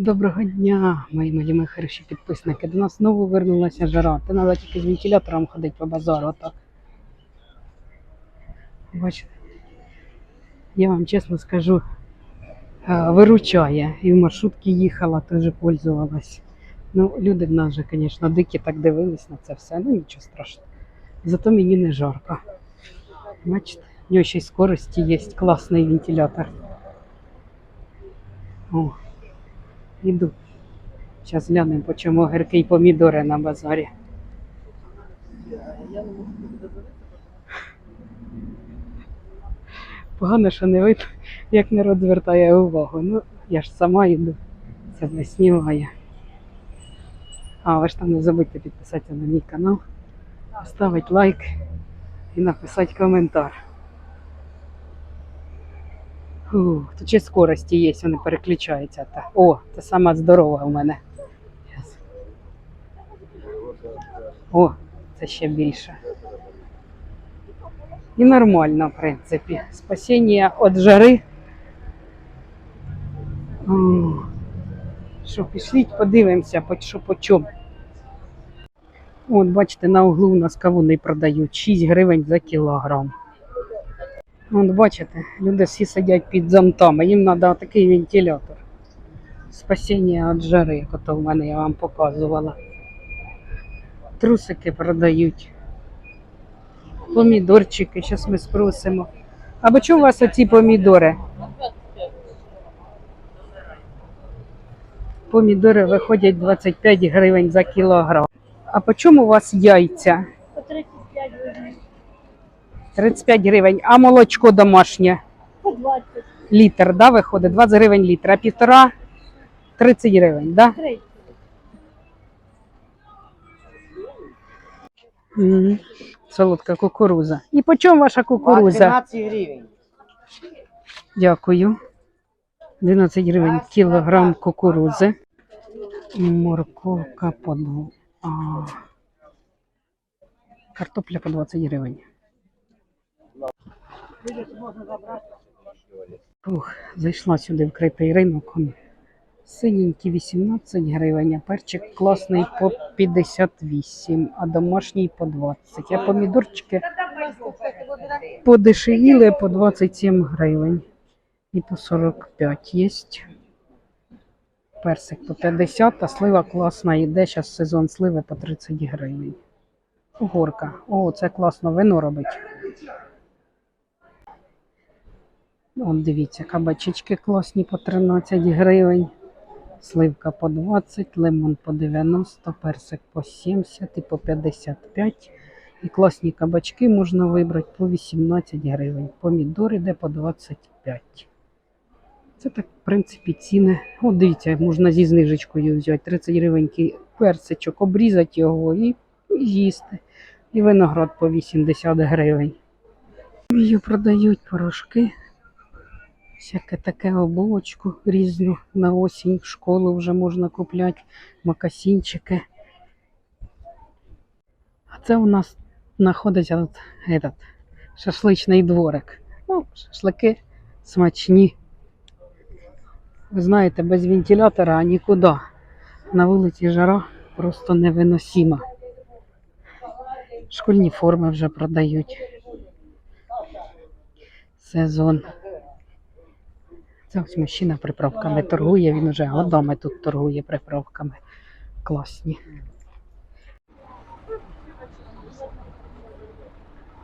Доброго дня, мої малі мої хороші підписники. До нас знову вернулася жара. Ти треба тільки з вентилятором ходити по базару. Отак. Бачите? Я вам чесно скажу, е, виручає. І в маршрутки їхала, теж пользувалась. Ну, люди в нас же, звісно, дикі так дивились на це все. Ну нічого страшного. Зато мені не жарко. Бачите, в нього ще й скорості є, класний вентилятор. О, іду. Зараз глянемо, по чому огірки і помідори на базарі. Погано, що не видно, як народ звертає увагу. Ну, я ж сама йду, це не знімає. А ви ж там не забудьте підписатися на мій канал, поставити лайк і написати коментар. Фу, тут ще скорості є, вони переключаються. Та. О, це сама здорова у мене. О, це ще більше. І нормально, в принципі. Спасіння від жари. Що, пішліть, подивимося, що по чому. От, бачите, на углу у нас кавуни продають 6 гривень за кілограм. От бачите, люди всі сидять під зонтами, їм треба такий вентилятор. Спасіння від жари, як ото в мене я вам показувала. Трусики продають. Помідорчики, зараз ми спросимо. А по чому у вас оці помідори? Помідори виходять 25 гривень за кілограм. А по чому у вас яйця? По 35 гривень. А молочко домашнє? 20. Літр, да, виходить? 20 гривень літр, а півтора 30 гривень, да? 30. Мгм. Солодка кукуруза. І по чому ваша кукуруза? 12 гривень. Дякую. 12 гривень кілограм кукурузи. Морковка по дву. А. Картопля по 20 гривень. Ух, зайшла сюди в критий ринок. Синенький 18 гривень, а перчик класний по 58, а домашній по 20. А помідорчики подешевіли по 27 гривень. І по 45 є. Персик по 50, а слива класна йде. Зараз сезон сливи по 30 гривень. Горка. О, це класно вино робить. От дивіться, кабачечки класні по 13 гривень. Сливка по 20, лимон по 90, персик по 70 і по 55. І класні кабачки можна вибрати по 18 гривень. Помідори йде по 25. Це так, в принципі, ціни. От дивіться, можна зі знижечкою взяти 30 гривень персичок, обрізати його і їсти. І виноград по 80 гривень. Її продають порошки. Всяке таке оболочку різну на осінь в школу вже можна купляти, макасінчики. А це у нас знаходиться тут этот, шашличний дворик. Ну, шашлики смачні. Ви знаєте, без вентилятора нікуди. На вулиці жара просто невиносима. Школьні форми вже продають. Сезон. Це ось мужчина приправками торгує, він уже годами тут торгує приправками. Класні.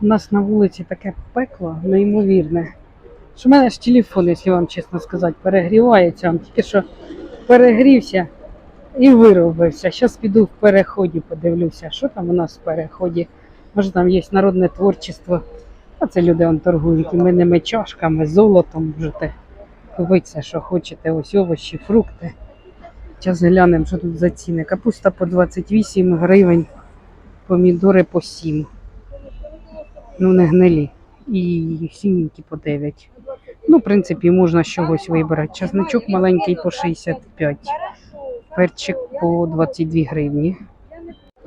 У нас на вулиці таке пекло неймовірне. Що в мене ж телефон, якщо вам чесно сказати, перегрівається. Он тільки що перегрівся і виробився. Зараз піду в переході, подивлюся, що там у нас в переході. Може там є народне творчество. А це люди он торгують іменними чашками, золотом можете купити що хочете. Ось овочі, фрукти. Зараз глянемо, що тут за ціни. Капуста по 28 гривень, помідори по 7. Ну, не гнилі. І синенькі по 9. Ну, в принципі, можна чогось вибрати. Часничок маленький по 65. Перчик по 22 гривні.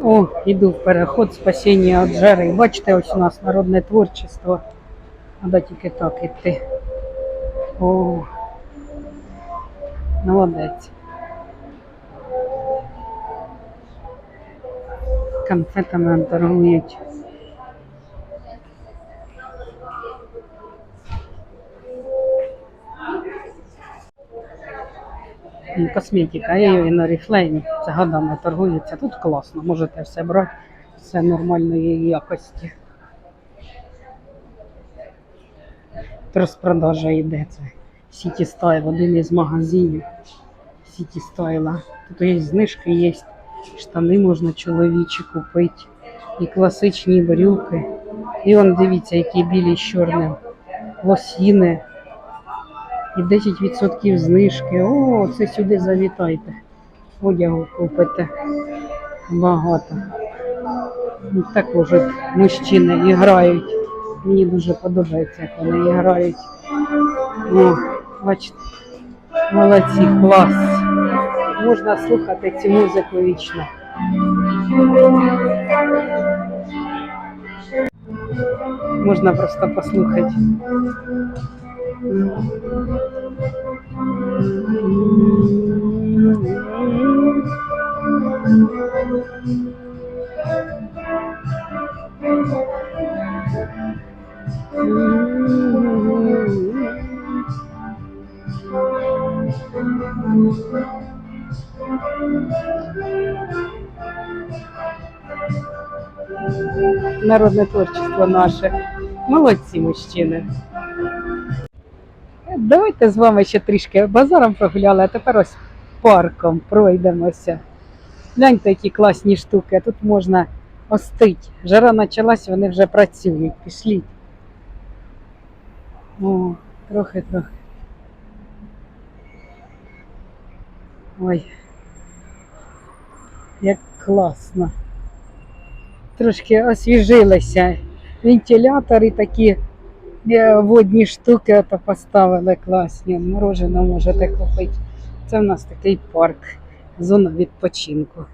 О, іду в переход спасіння від жари. Бачите, ось у нас народне творчество. Треба тільки так іти. О, Молодець. Конфетами торгують. Ну, косметика і на Oriflame це годами торгується. Тут класно, можете все брати, все нормальної якості. Розпродажа йде це. Сіті Стайл, один із магазинів. Сіті Стайла. Тут є знижки, є штани можна чоловічі купити. І класичні брюки. І он дивіться, які білі з чорним. Лосіни. І 10% знижки. О, це сюди завітайте. Одягу купите. Багато. І також мужчини грають. Мені дуже подобається, як вони грають. О, бачите, молодці, клас. Можна слухати цю музику вічно. Можна просто послухати. Народне творчество наше. Молодці мужчини. Давайте з вами ще трішки базаром прогуляли, а тепер ось парком пройдемося. Гляньте, які класні штуки. Тут можна остить. Жара почалась, вони вже працюють. Пішліть. О, трохи, Ой. Як класно. Трошки освіжилися. Вентилятори такі е, водні штуки поставили класні. Мороженое можете купити. Це в нас такий парк, зона відпочинку.